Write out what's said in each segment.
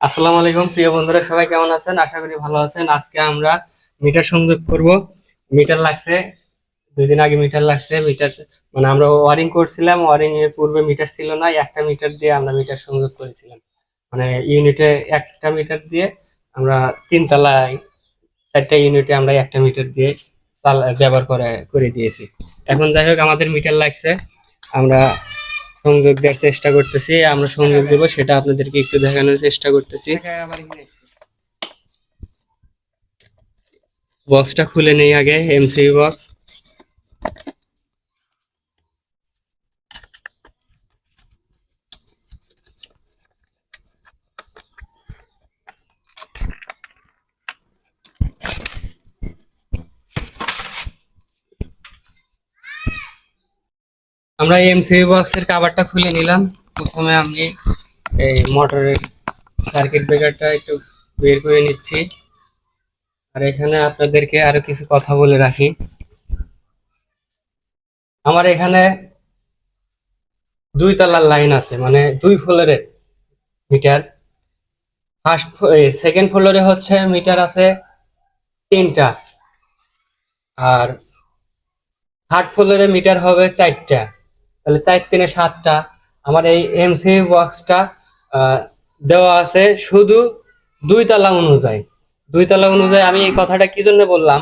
আসসালামু আলাইকুম, প্রিয় বন্ধুরা, সবাই কেমন আছেন? আশা করি ভালো আছেন। আজকে আমরা মিটার সংযোগ করব। মিটার লাগছে দুই দিন আগে মিটার লাগছে। মিটার মানে আমরা ওয়ারিং করছিলাম, ওয়ারিং এর পূর্বে মিটার ছিল না একটা মিটার দিয়ে আমরা মিটার সংযোগ করেছিলাম। মানে ইউনিটে একটা মিটার দিয়ে আমরা তিনতলায়, চারটা ইউনিটে আমরা একটা মিটার দিয়ে চাল, ব্যবহার করে করে দিয়েছি। এখন যাই হোক, আমাদের মিটার লাগছে। আমরা সংযোগ দেওয়ার চেষ্টা করতেছি আমরা সংযোগ দেবো সেটা আপনাদেরকে একটু দেখানোর চেষ্টা করতেছি। বক্সটা খুলে নেই আগে এমসিবি বক্স আমরা এমসিবি বক্সের কাভারটা খুলে নিলাম। প্রথমে আমি এই মোটরের সার্কিট ব্রেকারটা একটু বের করে নিচ্ছি। আর এখানে আপনাদেরকে আরও কিছু কথা বলে রাখি। আমার এখানে দুই তলার লাইন আছে মানে দুই ফ্লোরের মিটার ফার্স্ট সেকেন্ড ফ্লোরে হচ্ছে মিটার আছে তিনটা। আর থার্ড ফ্লোরে মিটার হবে চারটা। তাহলে চার তিনে সাতটা। আমার এই এমসি বক্সটা দেওয়া আছে শুধু দুই তালা অনুযায়ী। দুই তালা অনুযায়ী আমি এই কথাটা কি জন্য বললাম?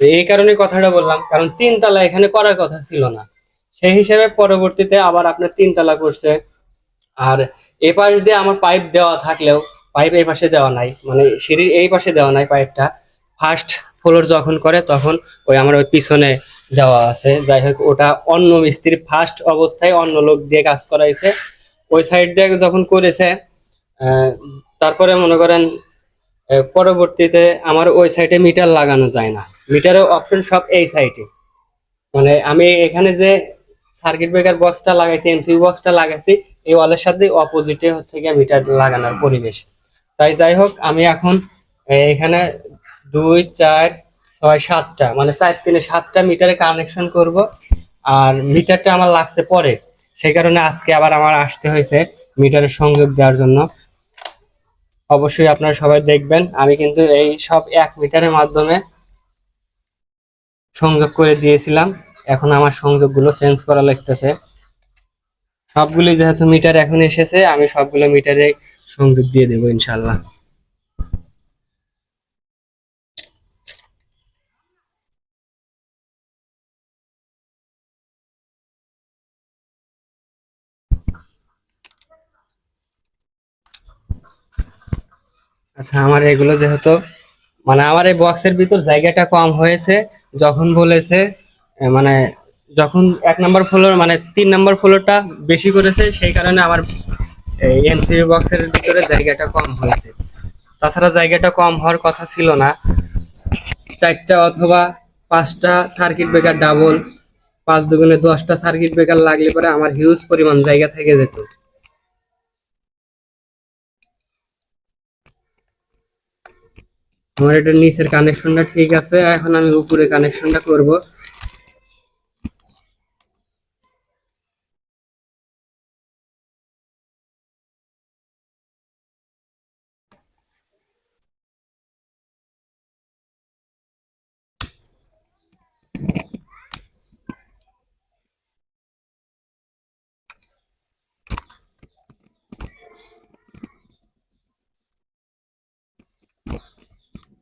এই কারণে কথাটা বললাম, কারণ তিন তালা এখানে করার কথা ছিল না। সেই হিসেবে পরবর্তীতে আবার আপনার তিন তালা করছে। আর এ পাশ দিয়ে আমার পাইপ দেওয়া থাকলেও পাইপ এই পাশে দেওয়া নাই মানে সিঁড়ির এই পাশে দেওয়া নাই পাইপটা ফার্স্ট ফ্লোর যখন করে, তখন ওই আমার ওই পিছনে দেওয়া আছে। যাই হোক, ওটা অন্য মিস্ত্রি ফার্স্ট অবস্থায় অন্য লোক দিয়ে কাজ করাইছে। ওই সাইড দিয়ে যখন করেছে তারপরে মনে করেন পরবর্তীতে আমার ওই সাইডে মিটার লাগানো যায় না। মিটারের অপশন সব এই সাইডে মানে আমি এখানে যে সার্কিট ব্রেকার বক্সটা লাগাইছি এমসিবি বক্সটা লাগাইছি, এই ওয়ালের সাথে অপোজিটে হচ্ছে গিয়ে মিটার লাগানোর পরিবেশ। তাই যাই হোক, আমি এখন এখানে দুই, চার, ছয়, সাতটা। মানে চার তিনে সাতটা মিটারে কানেকশন করব। আর মিটারটা আমার লাগছে পরে। সেই কারণে আজকে আবার আমার আসতে হয়েছে মিটারের সংযোগ দেওয়ার জন্য। অবশ্যই আপনারা সবাই দেখবেন। আমি কিন্তু এই সব এক মিটারের মাধ্যমে সংযোগ করে দিয়েছিলাম। এখন আমার সংযোগগুলো চেঞ্জ করা লাগতেছে। সবগুলি যেহেতু মিটার এখন এসেছে, আমি সবগুলো মিটারে সংযোগ দিয়ে দেবো ইনশাল্লাহ আচ্ছা আমার এগুলো যেহেতু মানে আমার এই বক্সের ভিতর জায়গাটা কম হয়েছে, যখন বলেছে মানে যখন এক নম্বর ফ্লোর মানে তিন নম্বর ফ্লোরটা বেশি করেছে, সেই কারণে আমার এমসিবি বক্সের ভিতরে জায়গাটা কম হয়েছে। তাছাড়া জায়গাটা কম হওয়ার কথা ছিল না। চারটা অথবা পাঁচটা সার্কিট ব্রেকার ডাবল পাঁচ দুগুণে দশটা সার্কিট ব্রেকার লাগলে পরে আমার হিউজ পরিমাণ জায়গা থেকে যেত। আমার এটা নিচের কানেকশনটা ঠিক আছে এখন আমি উপরে কানেকশনটা করব।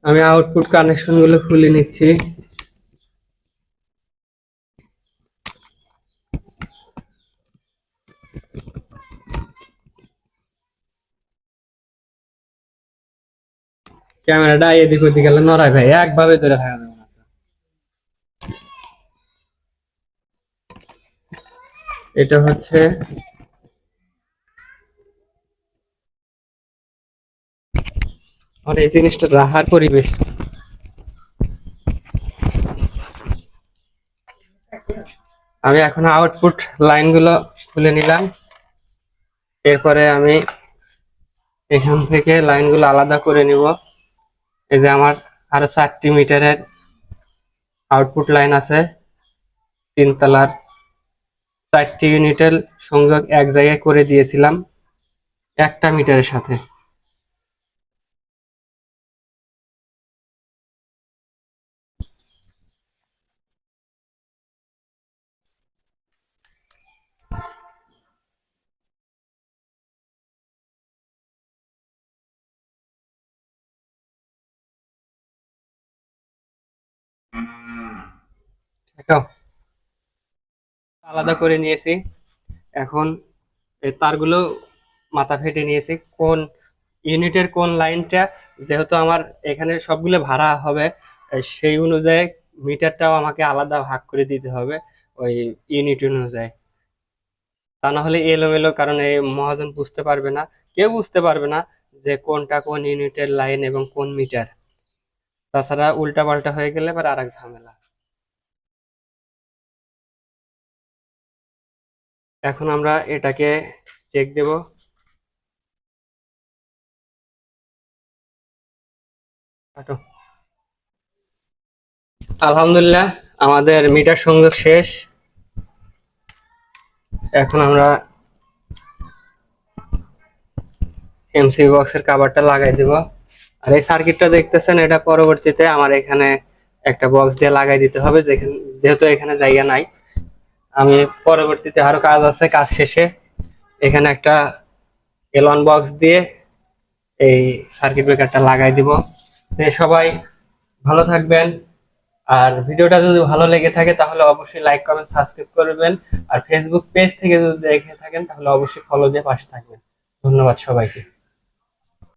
আমি আউটপুট কানেকশনগুলো খুলে নিচ্ছি। ক্যামেরাটা এদিক ওদিক গেলে নড়াই ভাই, একভাবে ধরে থাকা যাবে এটা হচ্ছে আর এই জিনিসটা রাখার পরিবেশ। আমি এখন আউটপুট লাইনগুলো খুলে নিলাম। এরপরে আমি এখান থেকে লাইনগুলো আলাদা করে নিব। এই যে আমার আরও চারটি মিটারের আউটপুট লাইন আছে। তিন তিনতলার চারটি ইউনিটের সংযোগ এক জায়গায় করে দিয়েছিলাম একটা মিটারের সাথে। আলাদা করে নিয়েছি। এখন তারগুলো মাথা ফেটে নিয়েছি। কোন ইউনিটের কোন লাইনটা, যেহেতু আমার এখানে সবগুলো ভাড়া হবে সেই অনুযায়ী মিটারটাও আমাকে আলাদা ভাগ করে দিতে হবে ওই ইউনিট অনুযায়ী। তা না হলে এলোমেলো কারণ এই মহাজন বুঝতে পারবে না, কেউ বুঝতে পারবে না যে কোনটা কোন ইউনিটের লাইন এবং কোন মিটার। তাছাড়া উল্টা পাল্টা হয়ে গেলে এবার এক ঝামেলা। এখন আমরা এটাকে চেক দেব। আলহামদুলিল্লাহ, আমাদের মিটার সংযোগ শেষ। এখন আমরা এমসি বক্সের কাভারটা লাগাই দিব। আর এই সার্কিটটা দেখতেছেন, এটা পরবর্তীতে আমার এখানে একটা বক্স দিয়ে লাগাই দিতে হবে, যেখানে যেহেতু এখানে জায়গা নাই। আমি পরবর্তীতে আরও কাজ আছে, কাজ শেষে। এখানে একটা এলন বক্স দিয়ে এই সার্কিট ব্রেকারটা লাগাই দিব। সবাই ভালো থাকবেন। আর ভিডিওটা যদি ভালো লেগে থাকে, তাহলে অবশ্যই লাইক কমেন্ট সাবস্ক্রাইব করবেন। আর ফেসবুক পেজ থেকে যদি দেখে থাকেন, তাহলে অবশ্যই ফলো দিয়ে পাশে থাকবেন। ধন্যবাদ সবাইকে।